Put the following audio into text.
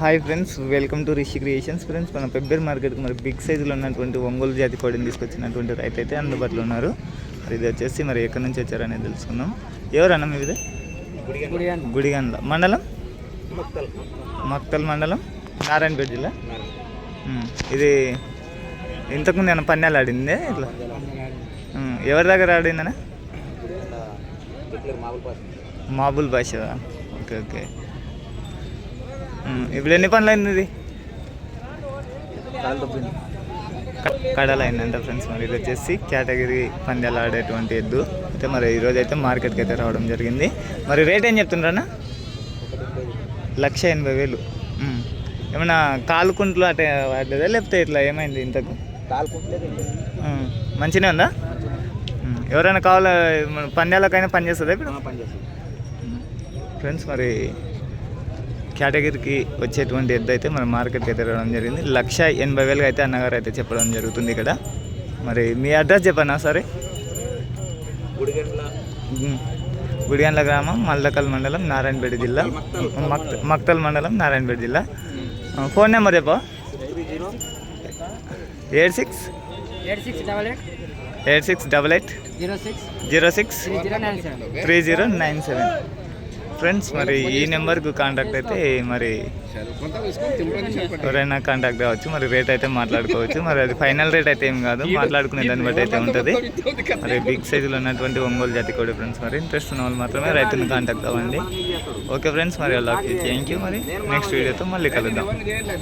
Hi friends welcome to Rishi creations. Friends మన పెబ్బేర్ మార్కెట్కి మరి బిగ్ సైజులో ఉన్నటువంటి ఒంగోలు జాతి కోడిని తీసుకొచ్చినటువంటి రైతు అయితే అందుబాటులో ఉన్నారు. మరి ఇది వచ్చేసి మరి ఎక్కడి నుంచి వచ్చారనేది తెలుసుకుందాం. ఎవరన్నా మీ ఇది గుడిగండ్ల మండలం? మక్తల్ మండలం నారాయణపేట జిల్లా? ఇది ఇంతకుముందు ఏమైనా పన్యాలు ఆడిందే ఇట్లా? ఎవరి దగ్గర ఆడిందనా మాబుల్ భాష. Okay okay. ఇప్పుడు ఎన్ని పనులు అయింది ఇది కడలు అయిందంట ఫ్రెండ్స్ మరి. ఇది వచ్చేసి కేటగిరీ పందాలు ఆడేటువంటి ఎద్దు. అయితే మరి ఈరోజు అయితే మార్కెట్కి అయితే రావడం జరిగింది. మరి రేట్ ఏం చెప్తుండ్రన్నా? లక్ష ఎనభై వేలు. ఏమన్నా కాలుకుంట్లు అటే వాడలేదా లేకపోతే ఇట్లా ఏమైంది ఇంతకు? ఉమ్. మంచిగానే ఉందా. ఎవరైనా కావాలా పందాలకైనా పని చేస్తుందా ఇప్పుడు? ఫ్రెండ్స్ మరి కేటగిరీకి వచ్చేటువంటి ఎద్దు అయితే మన మార్కెట్కి అయితే రావడం జరిగింది. లక్ష ఎనభై వేలుగా అయితే అన్నగారు అయితే చెప్పడం జరుగుతుంది ఇక్కడ. మరి మీ అడ్రస్ చెప్పన్నా సరే. గుడిగండ్ల గ్రామం మల్లకల్ మండలం నారాయణపేట జిల్లా. మక్త మక్తల్ మండలం నారాయణపేట జిల్లా. ఫోన్ నెంబర్ చెప్పా eight six? Eight six double eight. Eight six double eight? Zero six. Zero six? Three zero nine seven. Friends మరి ఈ నెంబర్కు కాంటాక్ట్ అయితే మరి ఎవరైనా కాంటాక్ట్ అవ్వచ్చు మరి రేట్ అయితే మాట్లాడుకోవచ్చు. మరి అది ఫైనల్ రేట్ అయితే ఏం కాదు మాట్లాడుకునే దాన్ని బట్టి అయితే ఉంటుంది. మరి బిగ్ సైజులో ఉన్నటువంటి ఒంగోలు జాతి కోడి ఫ్రెండ్స్ మరి ఇంట్రెస్ట్ ఉన్న వాళ్ళు మాత్రమే రైతుని కాంటాక్ట్ అవ్వండి ఓకే ఫ్రెండ్స్ మరి వాళ్ళకి థ్యాంక్ యూ మరి. నెక్స్ట్ వీడియోతో మళ్ళీ కలుద్దాం.